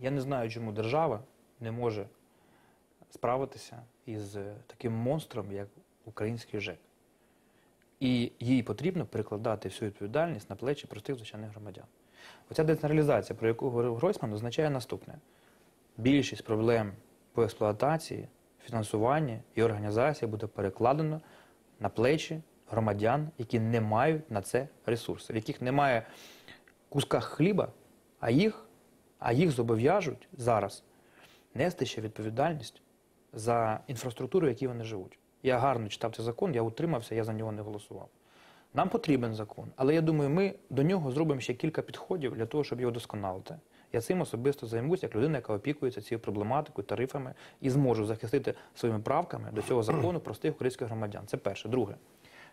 Я не знаю, чому держава не може справитися із таким монстром, як український ЖЕК. І їй потрібно перекладати всю відповідальність на плечі простих звичайних громадян. Оця децентралізація, про яку говорив Гройсман, означає наступне: більшість проблем по експлуатації, фінансуванні і організації буде перекладено на плечі громадян, які не мають на це ресурси, в яких немає куска хліба, а їх, а їх зобов'яжуть зараз нести ще відповідальність за інфраструктуру, в якій вони живуть. Я гарно читав цей закон, я утримався, я за нього не голосував. Нам потрібен закон, але я думаю, ми до нього зробимо ще кілька підходів для того, щоб його досконалити. Я цим особисто займусь як людина, яка опікується цією проблематикою, тарифами і зможу захистити своїми правками до цього закону простих українських громадян. Це перше. Друге,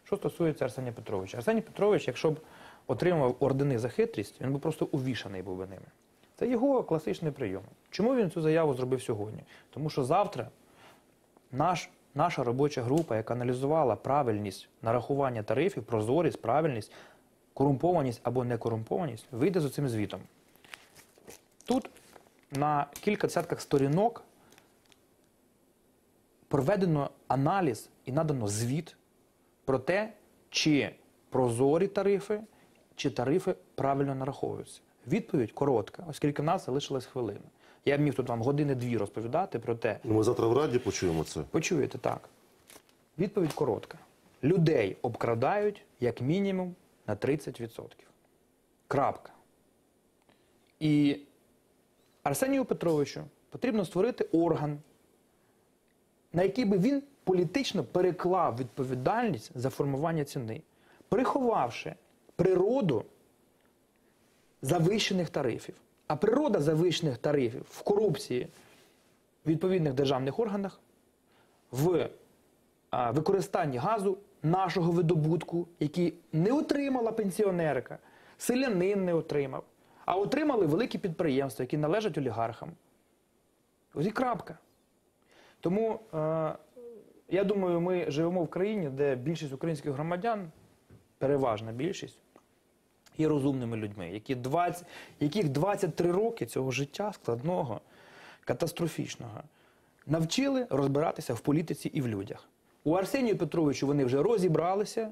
що стосується Арсенія Петровича. Арсеній Петрович, якщо б отримав ордени за хитрість, він би просто увішаний був би ними. Це його класичний прийом. Чому він цю заяву зробив сьогодні? Тому що завтра наш, наша робоча група, яка аналізувала правильність нарахування тарифів, прозорість, правильність, корумпованість або некорумпованість, вийде з цим звітом. Тут на кілька десятках сторінок проведено аналіз і надано звіт про те, чи прозорі тарифи, чи тарифи правильно нараховуються. Відповідь коротка, оскільки в нас залишилась хвилина. Я б міг тут вам години-дві розповідати про те, Ну, Ми завтра в Раді почуємо це. Почуєте так. Відповідь коротка. Людей обкрадають як мінімум на 30%. Крапка. І Арсенію Петровичу потрібно створити орган, на який би він політично переклав відповідальність за формування ціни, приховавши природу завищених тарифів. А природа завищених тарифів в корупції в відповідних державних органах, в використанні газу нашого видобутку, який не отримала пенсіонерка, селянин не отримав, а отримали великі підприємства, які належать олігархам. Ось і крапка. Тому е, я думаю, ми живемо в країні, де більшість українських громадян, переважна більшість, є розумними людьми, які 20, яких 23 роки цього життя складного, катастрофічного, навчили розбиратися в політиці і в людях. У Арсенію Петровичу вони вже розібралися,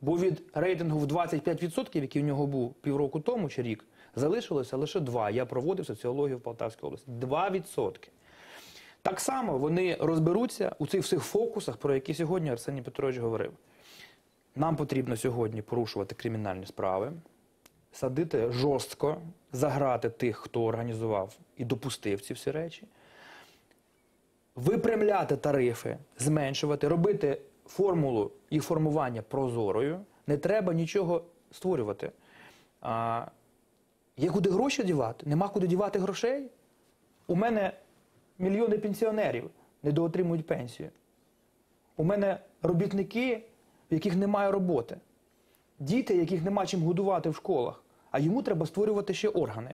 бо від рейтингу в 25%, який у нього був півроку тому чи рік, залишилося лише 2. Я проводив соціологію в Полтавській області. 2%. Так само вони розберуться у цих всіх фокусах, про які сьогодні Арсеній Петрович говорив. Нам потрібно сьогодні порушувати кримінальні справи, садити жорстко, заграти тих, хто організував і допустив ці всі речі, випрямляти тарифи, зменшувати, робити формулу їх формування прозорою. Не треба нічого створювати. А, є куди гроші дівати? Нема куди дівати грошей? У мене мільйони пенсіонерів недоотримують пенсію. У мене робітники, в яких немає роботи. Діти, яких нема чим годувати в школах. А йому треба створювати ще органи.